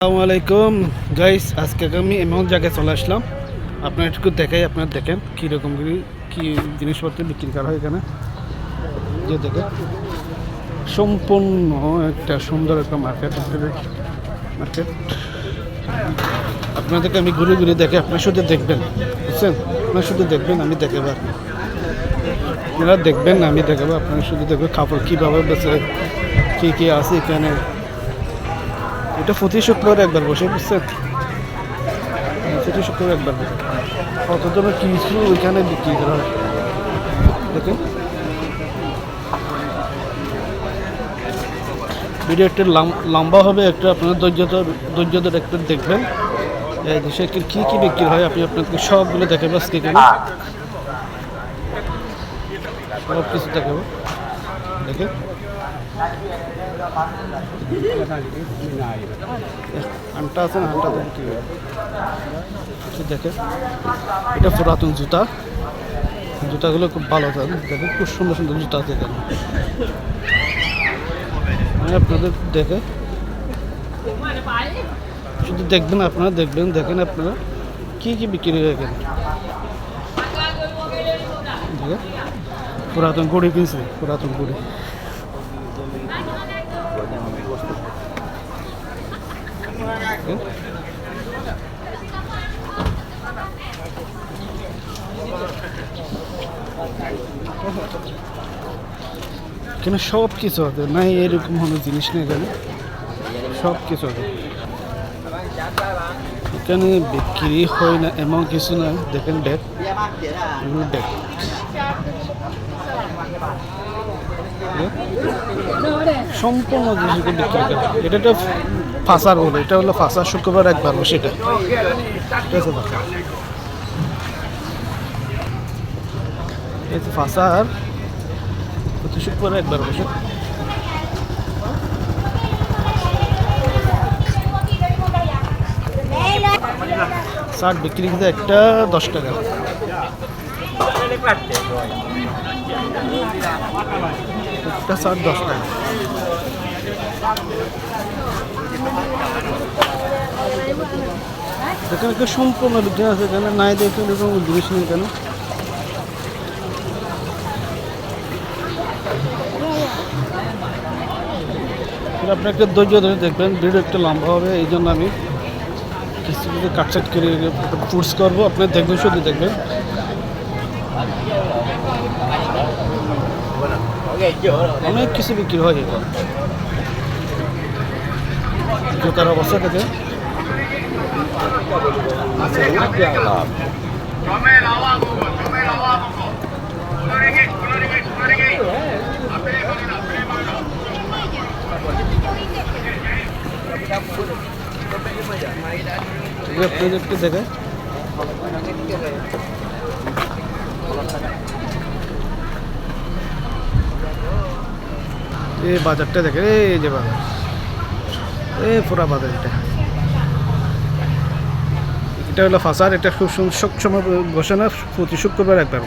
আসসালামু আলাইকুম। গাইস আজকে আমি এমন জায়গায় চলে আসলাম। আপনার একটু দেখাই, আপনার দেখেন কীরকম কী জিনিসপত্র বিক্রি করা হয় এখানে। যে দেখেন, সম্পূর্ণ একটা সুন্দর একটা মার্কেট মার্কেট আপনাদেরকে আমি ঘুরে ঘুরে দেখে আপনি শুধু দেখবেন, বুঝছেন? আপনার শুধু দেখবেন, আমি দেখাবো আপনারা দেখবেন, আমি দেখাবো, আপনারা শুধু দেখবেন, কাপড় কীভাবে বেছে কী কী আছে এখানে। এটা প্রতি শুক্রবার একবার বসে বুঝছেন? প্রতি শুক্রবার একবার বসে। কত জনের কিছু ওইখানে বিক্রি করা হয়। দেখুন। ভিডিও একটু লম্বা হবে একটা আপনার ধৈর্য ধর- ধৈর্য ধরে একটু দেখবেন। দেশে কী কী বিক্রি হয় আপনি আপনাকে সবগুলো দেখাবো আজকে এখানে। সব কিছু দেখাবো। দেখে আনটা আছে না আনটা দেখে কি দেখে এটা পুরাতন জুতা। জুতাগুলো খুব ভালো থাকে দেখে খুব সুন্দর সুন্দর জুতা আছে এখানে। আমি আপনাদের দেখে শুধু দেখবেন আপনারা, দেখবেন, দেখেন আপনারা কি কি বিক্রি হয় এখানে। পুরাতন গুড়ি কিনছি, পুরাতন গুড়ি এখানে সব কিছু আছে। নাই এরকম কোনো জিনিস নেই এখানে। সব কিছু আছে। এখানে বিক্রি হয় না, এমন কিছু না। দেখেন ডেক ডেক সম্পূর্ণ জিনিসকে বিক্রি করে এটা তো ফাঁসার বলে এটা হলো ফাঁসা শুক্রবার একবার বসে এটা। ঠিক আছে ফাঁসার, প্রতি শুক্রবার একবার বসে। শার্ট বিক্রি কিন্তু একটা দশ টাকা। একটা শার্ট দশ টাকা। এখানে একটা সম্পূর্ণ বিক্রি আছে এখানে নাই দেখে এরকম জিনিস নেই কিন্তু আপনি একটা ধৈর্য ধরে দেখবেন, ভিডিও একটু লম্বা হবে, এই জন্য আমি কিছু কিছু কাটছাট করে ফুডস করব। আপনি দেখবেন, শুধু দেখবেন। অনেক কিছু বিক্রি হয় জুতার অবস্থা আপনি একটু দেখে? এই বাজারটা দেখে এই যে বাজার। এই পুরা বাজার এটা। এটা হলো ফাঁসার এটা খুব সবসময় ঘোষণা প্রতি শুক্রবার একবার